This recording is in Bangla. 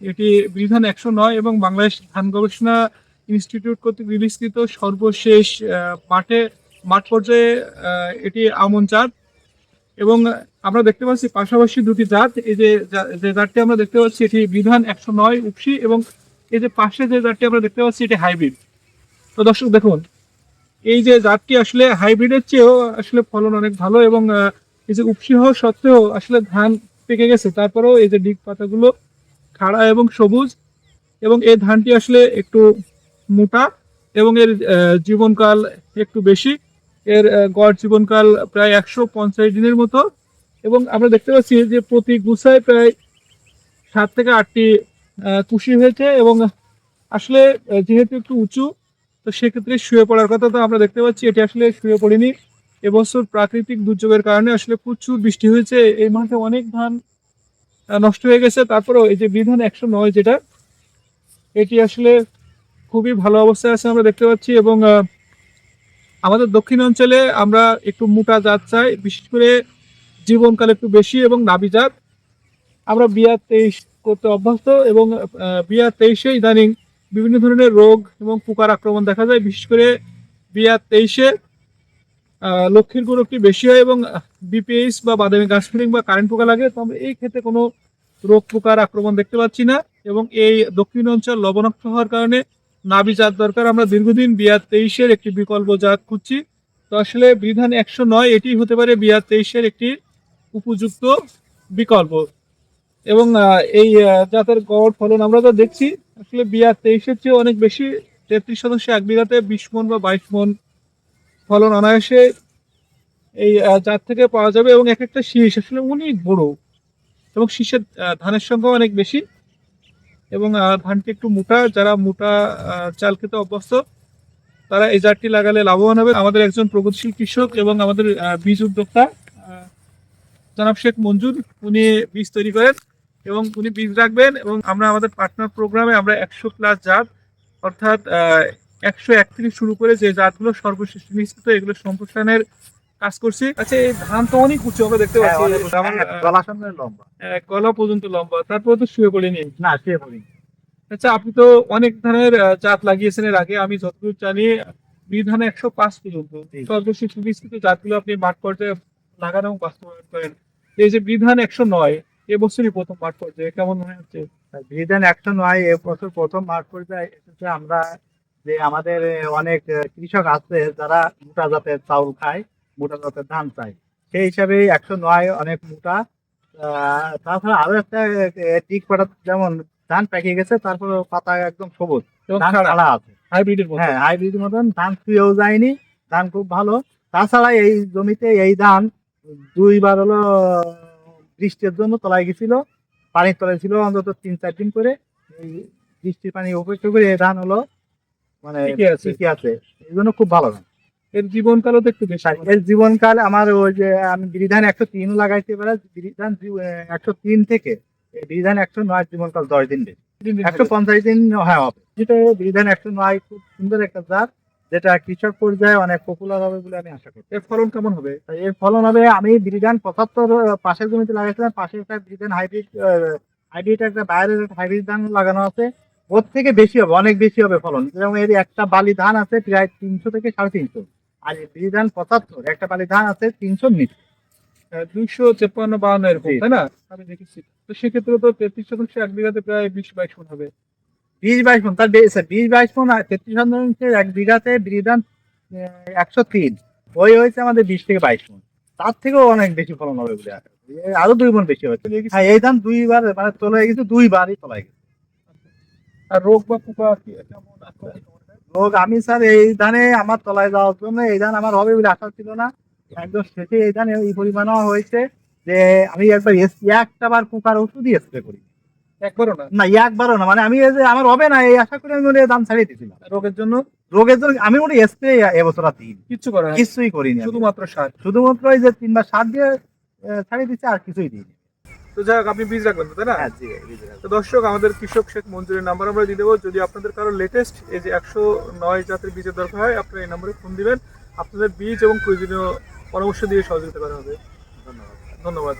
এটি বিধান একশো নয় এবং বাংলাদেশ ধান গবেষণা ইনস্টিটিউট কর্তৃক রিলিজকৃত সর্বশেষ মাঠে, মাঠ পর্যায়ে এটি আমন জাত এবং আমরা দেখতে পাচ্ছি পাশাপাশি দুটি জাত। এই যে যে জাতটি আমরা দেখতে পাচ্ছি এটি বিধান একশো নয় উপসি এবং এই যে পাশে যে জাতটি আমরা দেখতে পাচ্ছি এটি হাইব্রিড। তো দর্শক, দেখুন, এই যে জাতটি আসলে হাইব্রিডের চেয়েও আসলে ফলন অনেক ভালো এবং এই যে উপসি হওয়া সত্ত্বেও আসলে ধান পেকে গেছে। তারপরেও এই যে ডিগ পাতাগুলো খাড়া এবং সবুজ, এবং এই ধানটি আসলে একটু মোটা, এবং এর জীবনকাল একটু বেশি। এর গড় জীবনকাল প্রায় একশো পঞ্চাশ দিনের মতো, এবং আমরা দেখতে পাচ্ছি যে প্রতি গুছায় প্রায় সাত থেকে আটটি কুশি হয়েছে, এবং আসলে যেহেতু একটু উঁচু, তো সেক্ষেত্রে শুয়ে পড়ার কথা তো আমরা দেখতে পাচ্ছি, এটি আসলে শুয়ে পড়েনি। এবছর প্রাকৃতিক দুর্যোগের কারণে আসলে প্রচুর বৃষ্টি হয়েছে। এই মাঠে অনেক ধান নষ্ট হয়ে গেছে। তারপরেও এই যে বিধান একশো নয় যেটা এটি আসলে খুবই ভালো অবস্থায় আছে আমরা দেখতে পাচ্ছি এবং আমাদের দক্ষিণ অঞ্চলে আমরা একটু মোটা জাত চাই বিশেষ করে জীবনকাল একটু বেশি এবং নাবি জাত। আমরা বিয়া তেইশ করতে অভ্যস্ত এবং আহ, বিয়া তেইশে ইদানিং বিভিন্ন ধরনের রোগ এবং পোকার আক্রমণ দেখা যায়। বিশেষ করে বিয়া তেইশে লক্ষ্মীর একটু বেশি হয় এবং বিপিএইচ বা বাদামি গাছ ফিলিং বা কারেন্ট পোকা লাগে, তো আমরা এই ক্ষেত্রে কোনো রোগ পোকার আক্রমণ দেখতে পাচ্ছি না। এবং এই দক্ষিণ অঞ্চল লবণাক্ত হওয়ার কারণে নাবি জাত দরকার। আমরা দীর্ঘদিন বিয়ার তেইশের একটি বিকল্প জাত খুঁজছি। তো আসলে বিধান একশো নয়, এটি হতে পারে বিয়ার তেইশের একটি উপযুক্ত বিকল্প। এবং এই জাতের গড় ফলন আমরা তো দেখছি, আসলে বিয়ার তেইশের চেয়ে অনেক বেশি তেত্রিশ শতাংশ এক বিঘাতে বিশ মন বা বাইশ মন ফলন অনায়াসে এই জাত থেকে পাওয়া যাবে এবং এক একটা শীষ, আসলে অনেক বড়। এবং শীষের ধানের সংখ্যা অনেক বেশি। এবং ধানটি একটু মোটা, যারা মোটা চাল খেতে অভ্যস্ত, তারা এই জাতটি লাগালে লাভবান হবে। আমাদের একজন প্রগতিশীল কৃষক এবং আমাদের বীজ উদ্যোক্তা জনাব শেখ মঞ্জুর, উনি বীজ তৈরি করেন এবং উনি বীজ রাখবেন এবং আমরা আমাদের পার্টনার প্রোগ্রামে আমরা একশো প্লাস জাত, অর্থাৎ একশো এক থেকে শুরু করে যে জাতগুলো সর্বশেষ নিশ্চিত এগুলো সম্প্রসারণের কাজ করছি। আচ্ছা এই ধান তো অনেক উঁচু আমরা দেখতে হ্যাঁ, পাচ্ছি। লম্বা। আহ, গলা পর্যন্ত লম্বা। তারপরে তো শুয়ে পড়েনি। না সে বলি আচ্ছা আপনি তো অনেক ধরনের আহ, জাত লাগিয়েছেন এর আগে। আমি যতদূর জানি বিধানে একশো পাঁচ পর্যন্ত। সর্বশেষ বিস্তৃত জাতগুলো আপনি মাঠ পর্যায়ে লাগানো এবং বাস্তবায়ন করেন। এই যে বিধান একশো নয় এবছরই প্রথম মাঠ পর্যায়ে কেমন মনে হচ্ছে? বিধান একশো নয় এ বছর প্রথম মাঠ পর্যায়ে এসেছে। আমরা যে আমাদের অনেক কৃষক আছে যারা মোটা জাতের চাউল খায় মোটা জাতের ধান চায়। সেই হিসাবে একশো নয় অনেক মোটা। তাছাড়া আরও একটা টিক পাতা যেমন ধান পেকে গেছে তারপর পাতা একদম সবুজ। খাড়া। আছে। হাইব্রিডের হ্যাঁ হাইব্রিড মতন। ধান শুয়েও যায়নি। ধান খুব ভালো। তাছাড়া এই জমিতে এই ধান দুইবার হলো বৃষ্টির জন্য তলায় গেছিল। পানির তলায় ছিল অন্তত তিন চার দিন করে। এই বৃষ্টির পানি উপেক্ষা করে এই ধান হলো মানে ঠিকই আছে। এই জন্য খুব ভালো এর জীবনকালও তো একটু বেশি এর জীবনকাল আমার ওই যে আমি বিধান একশো তিন লাগাইতে পারে বিধান একশো তিন থেকে বিধান একশো নয় জীবনকাল দশ দিন বেশি। একশো পঞ্চাশ দিন হ্যাঁ হবে। যেটা বিধান একশো নয় খুব সুন্দর একটা জাত যেটা কৃষক পর্যায়ে অনেক পপুলার হবে বলে আমি আশা করি এর ফলন কেমন হবে? এর ফলন হবে আমি বিধান পঁচাত্তর পাশের জমিতে লাগাইছিলাম পাশে একটা বিধান হাইব্রিড হাইব্রিড একটা বাইরের হাইব্রিড ধান লাগানো আছে। ওর থেকে বেশি হবে অনেক বেশি হবে ফলন। যেমন এর একটা বালি ধান আছে প্রায় তিনশো থেকে সাড়ে তিনশো। আর এই বিধান পঁচাত্তর একটা বালি ধান আছে তিনশো নিচে দুইশো তেপ্পান্ন বাহান্ন এরকম তাই না? আমি দেখেছি। তো সেক্ষেত্রে তো তেত্রিশ শতাংশ এক বিঘাতে প্রায় বিশ বাইশ মন হবে। বিশ বাইশ মন তার বেশি বাইশ মন আর তেত্রিশ শতাংশের এক বিঘাতে বিধান একশো তিন। ওই হয়েছে আমাদের বিশ থেকে বাইশ মন। তার থেকেও অনেক বেশি ফলন হবে বলে আরও দুই মন বেশি হবে হ্যাঁ এই ধান দুইবার মানে তোলা গেছে দুইবারই তোলা গেছে। আর রোগ বা পোকা কেমন? লোক আমি স্যার এই ধানে আমার তলায় যাওয়ার জন্য এই ধান আমার হবে বলে আশা ছিল না। একদম শেষে এই ধান এই হয়েছে যে আমি একবার একটা বার পোকার ওষুধই স্প্রে করি। একবারও না? না একবারও না মানে আমি এই যে আমার হবে না এই আশা করে আমি ওটা দাম ছাড়িয়ে দিয়েছিলাম রোগের জন্য? রোগের জন্য আমি ওটা স্প্রে এবছর আর দিই কিচ্ছু করা কিছুই করিনি শুধুমাত্র সার? শুধুমাত্র এই যে তিনবার সার দিয়ে ছাড়িয়ে দিচ্ছে আর কিছুই দিইনি। তো যাই হোক আপনি বীজ রাখবেন তো, তাই না? হ্যাঁ তো দর্শক আমাদের কৃষক শেখ মঞ্জুরের নাম্বার আমরা দিয়ে দেবো। যদি আপনাদের কারও লেটেস্ট এই যে একশো নয় জাতের বীজের দরকার হয় আপনারা এই নম্বরে ফোন দিবেন। আপনাদের বীজ এবং প্রয়োজনীয় পরামর্শ দিয়ে সহযোগিতা করা হবে। ধন্যবাদ। ধন্যবাদ।